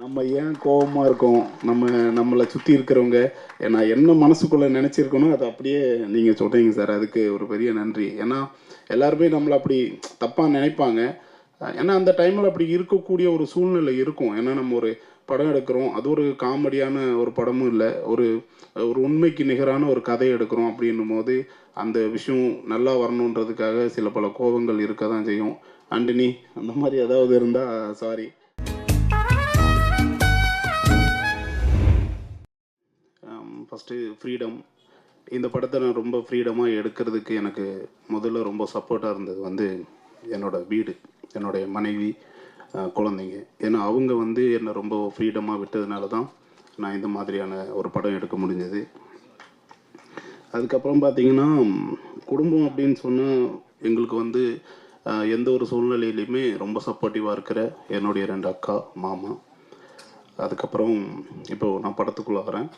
நம்ம ஏன் கோபமாக இருக்கோம்? நம்ம நம்மளை சுற்றி இருக்கிறவங்க நான் என்ன மனசுக்குள்ளே நினச்சிருக்கணும் அதை அப்படியே நீங்கள் சொல்கிறீங்க சார். அதுக்கு ஒரு பெரிய நன்றி. ஏன்னா எல்லாருமே நம்மளை அப்படி தப்பாக நினைப்பாங்க. ஏன்னா அந்த டைமில் அப்படி இருக்கக்கூடிய ஒரு சூழ்நிலை இருக்கும். ஏன்னா நம்ம ஒரு படம் எடுக்கிறோம். அது ஒரு காமெடியான ஒரு படமும் இல்லை. ஒரு ஒரு உண்மைக்கு நிகரான ஒரு கதை எடுக்கிறோம் அப்படின்னும் போது அந்த விஷயம் நல்லா வரணுன்றதுக்காக சில பல கோபங்கள் இருக்க தான் செய்யும். ஆண்டனி அந்த மாதிரி ஏதாவது இருந்தால் சாரி ஃபஸ்ட்டு ஃப்ரீடம் இந்த படத்தை நான் ரொம்ப ஃப்ரீடமாக எடுக்கிறதுக்கு எனக்கு முதல்ல ரொம்ப சப்போர்ட்டாக இருந்தது வந்து என்னோட வீடு என்னுடைய மனைவி குழந்தைங்க. ஏன்னா அவங்க வந்து என்னை ரொம்ப ஃப்ரீடமாக விட்டதுனால தான் நான் இந்த மாதிரியான ஒரு படம் எடுக்க முடிஞ்சது. அதுக்கப்புறம் பார்த்திங்கன்னா குடும்பம் அப்படின்னு சொன்னால் எங்களுக்கு வந்து எந்த ஒரு சூழ்நிலையிலையுமே ரொம்ப சப்போர்ட்டிவாக இருக்கிற என்னுடைய ரெண்டு அக்கா மாமா. அதுக்கப்புறம் இப்போது நான் படத்துக்குள்ளே வரேன்.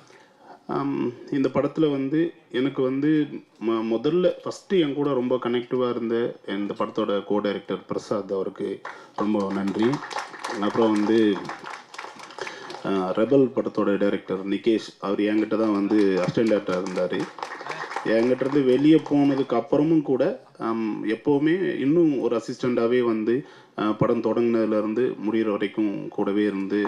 இந்த படத்தில் வந்து எனக்கு வந்து ம முதல்ல ஃபஸ்ட்டு என் கூட ரொம்ப கனெக்டிவாக இருந்த இந்த படத்தோட கோ டைரக்டர் பிரசாத் அவருக்கு ரொம்ப நன்றி. அப்புறம் வந்து ரெபல் படத்தோட டைரக்டர் நிகேஷ் அவர் என்கிட்ட தான் வந்து அசிஸ்டன்ட் இருந்தார். என்கிட்டருந்து வெளியே போனதுக்கு அப்புறமும் கூட எப்போவுமே இன்னும் ஒரு அசிஸ்டண்ட்டாகவே வந்து படம் தொடங்கினதுலேருந்து முடிகிற வரைக்கும் கூடவே இருந்து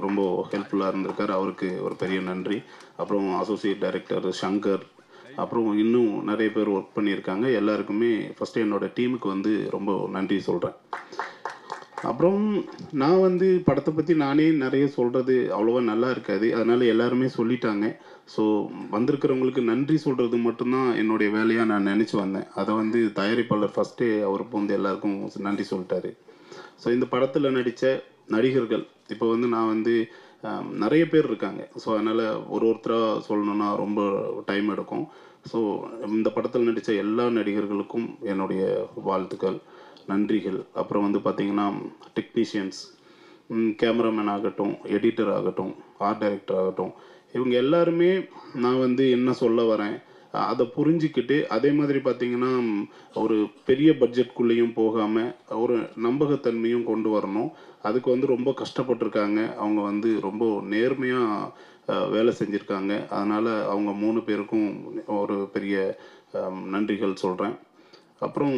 ரொம்ப ஹெல்ப்ஃபுல்லாக இருந்திருக்கார். அவருக்கு ஒரு பெரிய நன்றி. அப்புறம் அசோசியேட் டைரக்டர் சங்கர் அப்புறம் இன்னும் நிறைய பேர் ஒர்க் பண்ணியிருக்காங்க. எல்லாருக்குமே ஃபஸ்ட்டு என்னோடய டீமுக்கு வந்து ரொம்ப நன்றி சொல்கிறேன் அப்புறம் நான் வந்து படத்தை பற்றி நானே நிறைய சொல்கிறது அவ்வளோவா நல்லா இருக்காது. அதனால் எல்லாருமே சொல்லிட்டாங்க. ஸோ வந்திருக்கிறவங்களுக்கு நன்றி சொல்கிறது மட்டும்தான் என்னுடைய வேலையாக நான் நினச்சி வந்தேன். அதை வந்து தயாரிப்பாளர் ஃபஸ்ட்டே அவர் வந்து எல்லாருக்கும் நன்றி சொல்லிட்டாரு. ஸோ இந்த படத்தில் நடித்த நடிகர்கள் இப்போ வந்து நான் வந்து நிறைய பேர் இருக்காங்க. ஸோ அதனால் ஒரு ஒருத்தராக சொல்லணுன்னா ரொம்ப டைம் எடுக்கும். ஸோ இந்த படத்தில் நடித்த எல்லா நடிகர்களுக்கும் என்னுடைய வாழ்த்துக்கள். நன்றிகள். அப்புறம் வந்து பார்த்திங்கன்னா டெக்னீஷியன்ஸ் கேமராமேன் ஆகட்டும் எடிட்டர் ஆகட்டும் ஆர்ட் டைரக்டர் ஆகட்டும் இவங்க எல்லாருமே நான் வந்து என்ன சொல்ல வரேன் அதை புரிஞ்சுக்கிட்டு அதே மாதிரி பார்த்தீங்கன்னா ஒரு பெரிய பட்ஜெட்குள்ளேயும் போகாமல் ஒரு நம்பகத்தன்மையும் கொண்டு வரணும். அதுக்கு வந்து ரொம்ப கஷ்டப்பட்டிருக்காங்க. அவங்க வந்து ரொம்ப நேர்மையாக வேலை செஞ்சுருக்காங்க. அதனால் அவங்க மூணு பேருக்கும் ஒரு பெரிய நன்றிகள் சொல்கிறேன் அப்புறம்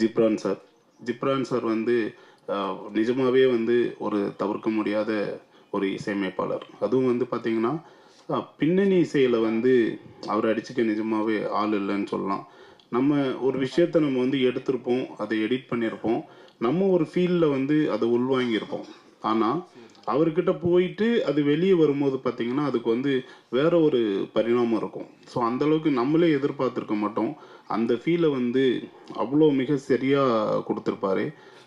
ஜிப்ரான் சார். ஜிப்ரான் சார் வந்து நிஜமாகவே வந்து ஒரு தவிர்க்க முடியாத ஒரு இசையமைப்பாளர். அதுவும் வந்து பார்த்திங்கன்னா பின்னணி இசையில் வந்து அவர் அடிச்சுக்க நிஜமாகவே ஆள் இல்லைன்னு சொல்லலாம். நம்ம ஒரு விஷயத்தை நம்ம வந்து எடுத்திருப்போம் அதை எடிட் பண்ணியிருப்போம். நம்ம ஒரு ஃபீல்டில் வந்து அதை உள்வாங்கியிருப்போம். ஆனால் அவர்கிட்ட போயிட்டு அது வெளியே வரும்போது பார்த்தீங்கன்னா அதுக்கு வந்து வேற ஒரு பரிணாமம் இருக்கும். ஸோ அந்தளவுக்கு நம்மளே எதிர்பார்த்துருக்க மாட்டோம். அந்த ஃபீலை வந்து அவ்வளோ மிக சரியாக கொடுத்துருப்பாரு.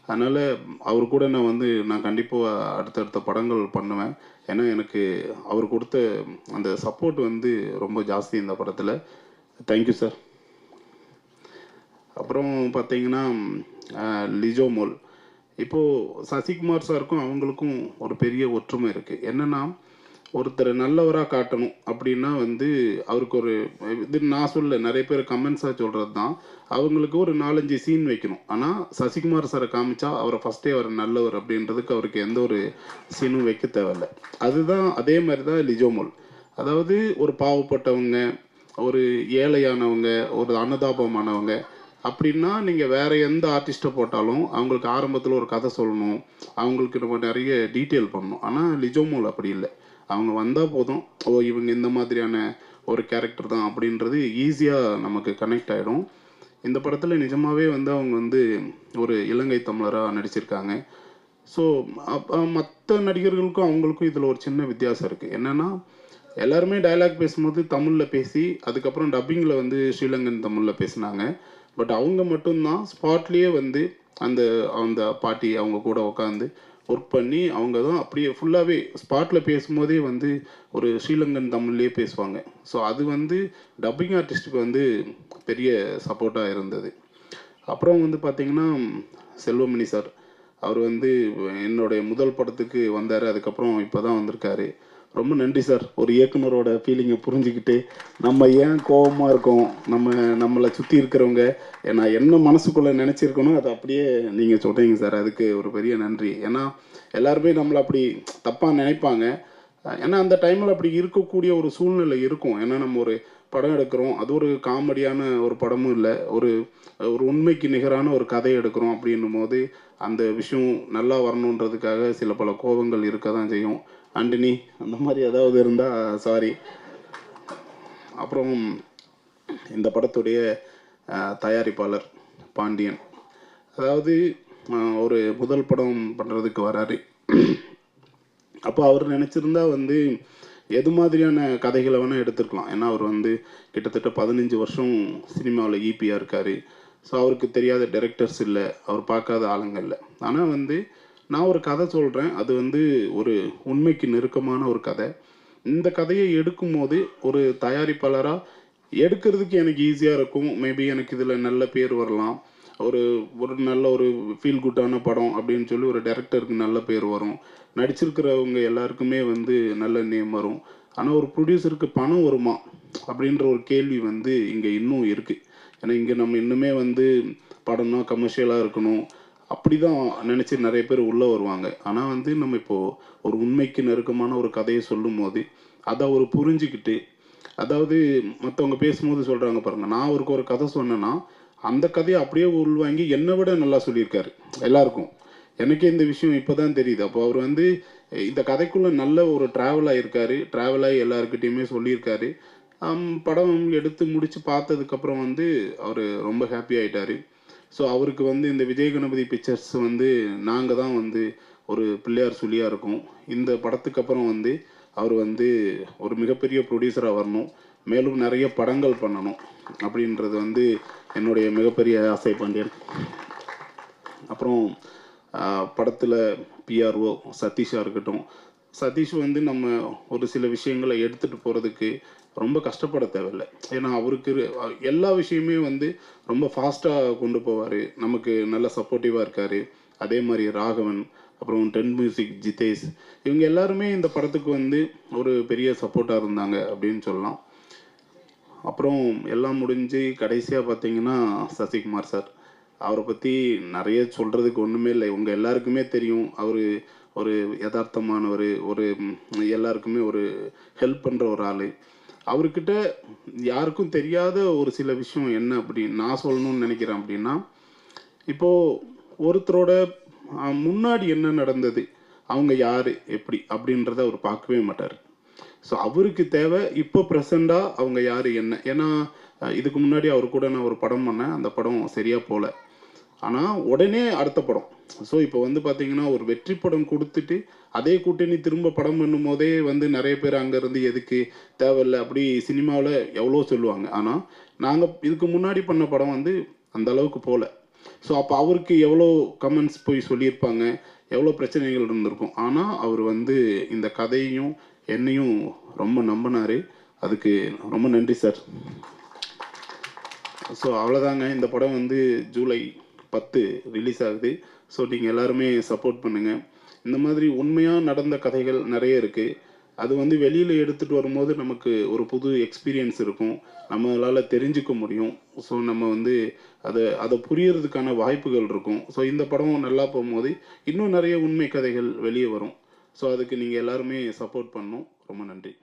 அதனால் அவர் கூட நான் வந்து நான் கண்டிப்பாக அடுத்தடுத்த படங்கள் பண்ணுவேன். ஏன்னா எனக்கு அவர் கொடுத்த அந்த சப்போர்ட் வந்து ரொம்ப ஜாஸ்தி இந்த படத்தில். தேங்க்யூ சார் அப்புறம் பார்த்தீங்கன்னா லிஜோமோல் லிஜோ மோல். இப்போது சசிகுமார் சாருக்கும் அவங்களுக்கும் ஒரு பெரிய ஒற்றுமை இருக்குது என்னென்னா ஒருத்தர் நல்லவராக காட்டணும் அப்படின்னா வந்து அவருக்கு ஒரு இது நான் சொல்ல நிறைய பேர் கமெண்ட்ஸாக சொல்கிறது தான் அவங்களுக்கு ஒரு நாலஞ்சு சீன் வைக்கணும். ஆனால் சசிகுமார் சாரை காமிச்சா அவரை ஃபஸ்ட்டே அவர் நல்லவர் அப்படின்றதுக்கு அவருக்கு எந்த ஒரு சீனும் வைக்க தேவையில்ல. அதுதான் அதே மாதிரி தான் லிஜோமோல் அதாவது ஒரு பாவப்பட்டவங்க ஒரு ஏழையானவங்க ஒரு அனுதாபமானவங்க அப்படின்னா நீங்கள் வேற எந்த ஆர்டிஸ்ட்டை போட்டாலும் அவங்களுக்கு ஆரம்பத்தில் ஒரு கதை சொல்லணும். அவங்களுக்கு நம்ம நிறைய டீட்டெயில் பண்ணணும். ஆனால் லிஜோமோல் அப்படி இல்லை. அவங்க வந்தால் போதும். ஓ இவங்க இந்த மாதிரியான ஒரு கேரக்டர் தான் அப்படின்றது ஈஸியாக நமக்கு கனெக்ட் ஆகிடும் இந்த படத்தில் நிஜமாகவே வந்து அவங்க வந்து ஒரு இலங்கை தமிழராக நடிச்சிருக்காங்க. ஸோ மற்ற நடிகர்களுக்கும் அவங்களுக்கும் இதில் ஒரு சின்ன வித்தியாசம் இருக்குது என்னென்னா எல்லாருமே டயலாக் பேசும்போது தமிழில் பேசி அதுக்கப்புறம் டப்பிங்கில் வந்து ஸ்ரீலங்கன் தமிழில் பேசினாங்க. பட் அவங்க மட்டும்தான் ஸ்பாட்லேயே வந்து அந்த அந்த பாட்டி அவங்க கூட உட்காந்து ஒர்க் பண்ணி அவங்க தான் அப்படியே ஃபுல்லாகவே ஸ்பாட்டில் பேசும்போதே வந்து ஒரு ஸ்ரீலங்கன் தமிழ்லேயே பேசுவாங்க. ஸோ அது வந்து டப்பிங் ஆர்டிஸ்ட்டுக்கு வந்து பெரிய சப்போர்ட்டாக இருந்தது. அப்புறம் வந்து பார்த்திங்கன்னா செல்வமணி சார் அவர் வந்து என்னுடைய முதல் படத்துக்கு வந்தார். அதுக்கப்புறம் இப்போ தான் வந்திருக்காரு. ரொம்ப நன்றி சார். ஒரு இயக்குனரோட ஃபீலிங்கை புரிஞ்சுக்கிட்டு நம்ம ஏன் கோபமாக இருக்கோம்? நம்ம நம்மளை சுற்றி இருக்கிறவங்க நான் என்ன மனசுக்குள்ளே நினச்சிருக்கணும் அதை அப்படியே நீங்கள் சொல்கிறீங்க சார். அதுக்கு ஒரு பெரிய நன்றி. ஏன்னா எல்லாருமே நம்மளை அப்படி தப்பாக நினைப்பாங்க. ஏன்னா அந்த டைமில் அப்படி இருக்கக்கூடிய ஒரு சூழ்நிலை இருக்கும். ஏன்னா நம்ம ஒரு படம் எடுக்கிறோம். அது ஒரு காமெடியான ஒரு படமும் இல்லை. ஒரு ஒரு உண்மைக்கு நிகரான ஒரு கதை எடுக்கிறோம் அப்படின்னும் போது அந்த விஷயம் நல்லா வரணுன்றதுக்காக சில பல கோபங்கள் இருக்க தான் செய்யும். ஆண்டனி அந்த மாதிரி ஏதாவது இருந்தால் சாரி அப்புறம் இந்த படத்துடைய தயாரிப்பாளர் பாண்டியன். அதாவது ஒரு முதல் படம் பண்ணுறதுக்கு வராரு. அப்போ அவர் நினச்சிருந்தா வந்து எது மாதிரியான கதைகளை வேணால் எடுத்துருக்கலாம். ஏன்னா அவர் வந்து கிட்டத்தட்ட பதினஞ்சு வருஷம் சினிமாவில் ஈபியாக இருக்கார். ஸோ அவருக்கு தெரியாத டைரக்டர்ஸ் இல்லை. அவர் பார்க்காத ஆளுங்க இல்லை. ஆனால் வந்து நான் ஒரு கதை சொல்கிறேன் அது வந்து ஒரு உண்மைக்கு நெருக்கமான ஒரு கதை. இந்த கதையை எடுக்கும்போது ஒரு தயாரிப்பாளராக எடுக்கிறதுக்கு எனக்கு ஈஸியாக இருக்கும். மேபி எனக்கு இதில் நல்ல பேர் வரலாம். ஒரு ஒரு நல்ல ஒரு ஃபீல் குட்டான படம் அப்படின்னு சொல்லி ஒரு டேரக்டருக்கு நல்ல பேர் வரும். நடிச்சிருக்கிறவங்க எல்லாருக்குமே வந்து நல்ல நேம் வரும். ஆனால் ஒரு ப்ரொடியூசருக்கு பணம் வருமா அப்படின்ற ஒரு கேள்வி வந்து இங்கே இன்னும் இருக்குது ஏன்னா இங்கே நம்ம இன்னுமே வந்து படம்னா கமர்ஷியலாக இருக்கணும். அப்படி தான் நினச்சி நிறைய பேர் உள்ளே வருவாங்க. ஆனால் வந்து நம்ம இப்போது ஒரு உண்மைக்கு நெருக்கமான ஒரு கதையை சொல்லும் போது அதை அவர் புரிஞ்சுக்கிட்டு அதாவது மற்றவங்க பேசும்போது சொல்கிறாங்க பாருங்கள் நான் அவருக்கு ஒரு கதை சொன்னேன்னா அந்த கதையை அப்படியே உள்வாங்கி என்னை விட நல்லா சொல்லியிருக்காரு. எல்லாருக்கும். எனக்கே இந்த விஷயம் இப்போ தான் தெரியுது. அப்போ அவர் வந்து இந்த கதைக்குள்ளே நல்ல ஒரு ட்ராவல் ஆகியிருக்காரு ட்ராவல் ஆகி எல்லாருக்கிட்டேயுமே சொல்லியிருக்காரு. படம் எடுத்து முடித்து பார்த்ததுக்கப்புறம் வந்து அவர் ரொம்ப ஹாப்பி ஆகிட்டார் ஸோ அவருக்கு வந்து இந்த விஜய் கணபதி பிக்சர்ஸ் வந்து நாங்கள் தான் வந்து ஒரு பிள்ளையார் சொல்லியாக இருக்கோம். இந்த படத்துக்கு அப்புறம் வந்து அவர் வந்து ஒரு மிகப்பெரிய ப்ரொடியூசராக வரணும். மேலும் நிறைய படங்கள் பண்ணணும். அப்படின்றது வந்து என்னுடைய மிகப்பெரிய ஆசை பாண்டியன். அப்புறம் படத்தில் பிஆர்ஓ சதீஷாக இருக்கட்டும். சதீஷ் வந்து நம்ம ஒரு சில விஷயங்களை எடுத்துகிட்டு போகிறதுக்கு ரொம்ப கஷ்டப்பட தேவையில்லை. ஏன்னா அவருக்கு எல்லா விஷயமே வந்து ரொம்ப ஃபாஸ்ட்டாக கொண்டு போவார். நமக்கு நல்ல சப்போர்ட்டிவாக இருக்கார். அதே மாதிரி ராகவன் அப்புறம் டென் மியூசிக் ஜிதேஷ். இவங்க எல்லாருமே இந்த படத்துக்கு வந்து ஒரு பெரிய சப்போர்ட்டாக இருந்தாங்க அப்படின்னு சொல்லலாம். அப்புறம் எல்லாம் முடிஞ்சு கடைசியாக பார்த்தீங்கன்னா சசிகுமார் சார். அவரை பற்றி நிறைய சொல்கிறதுக்கு ஒன்றுமே இல்லை. உங்கள் எல்லாருக்குமே தெரியும். அவர் ஒரு யதார்த்தமானவர் ஒரு எல்லாருக்குமே ஒரு ஹெல்ப் பண்ணுற ஒரு ஆள். அவர்கிட்ட யாருக்கும் தெரியாத ஒரு சில விஷயம் என்ன அப்படி நான் சொல்லணும்னு நினைக்கிறேன் அப்படின்னா இப்போது ஒருத்தரோட முன்னாடி என்ன நடந்தது? அவங்க யார்? எப்படி? அப்படின்றத அவர் பார்க்கவே மாட்டார். ஸோ அவருக்கு தேவை இப்போ ப்ரெசண்டாக அவங்க யார் என்ன? ஏன்னா இதுக்கு முன்னாடி அவர் கூட நான் ஒரு படம் பண்ணேன். அந்த படம் சரியாக போகல ஆனால் உடனே அடுத்த படம். ஸோ இப்போ வந்து பார்த்தீங்கன்னா ஒரு வெற்றி படம் கொடுத்துட்டு அதே கூட்டணி திரும்ப படம் பண்ணும் போதே வந்து நிறைய பேர் அங்கேருந்து எதுக்கு தேவையில்லை அப்படி சினிமாவில் எவ்வளோ சொல்லுவாங்க. ஆனால் நாங்கள் இதுக்கு முன்னாடி பண்ண படம் வந்து அந்த அளவுக்கு போகல ஸோ அப்போ அவருக்கு எவ்வளோ கமெண்ட்ஸ் போய் சொல்லியிருப்பாங்க எவ்வளோ பிரச்சனைகள் இருந்திருக்கும். ஆனால் அவர் வந்து இந்த கதையும் என்னையும் ரொம்ப நம்பினாரு. அதுக்கு ரொம்ப நன்றி சார். ஸோ அவ்வளோதாங்க இந்த படம் வந்து ஜூலை பத்து ரிலீஸ் ஆகுது. ஸோ நீங்கள் எல்லாருமே சப்போர்ட் பண்ணுங்கள் இந்த மாதிரி உண்மையாக நடந்த கதைகள் நிறைய இருக்குது அது வந்து வெளியில் எடுத்துகிட்டு வரும்போது நமக்கு ஒரு புது எக்ஸ்பீரியன்ஸ் இருக்கும். நம்மளால் தெரிஞ்சுக்க முடியும். ஸோ நம்ம வந்து அதை அதை புரியறதுக்கான வாய்ப்புகள் இருக்கும். ஸோ இந்த படம் நல்லா போகும்போது இன்னும் நிறைய உண்மை கதைகள் வெளியே வரும். ஸோ அதுக்கு நீங்கள் எல்லாருமே சப்போர்ட் பண்ணணும். ரொம்ப நன்றி.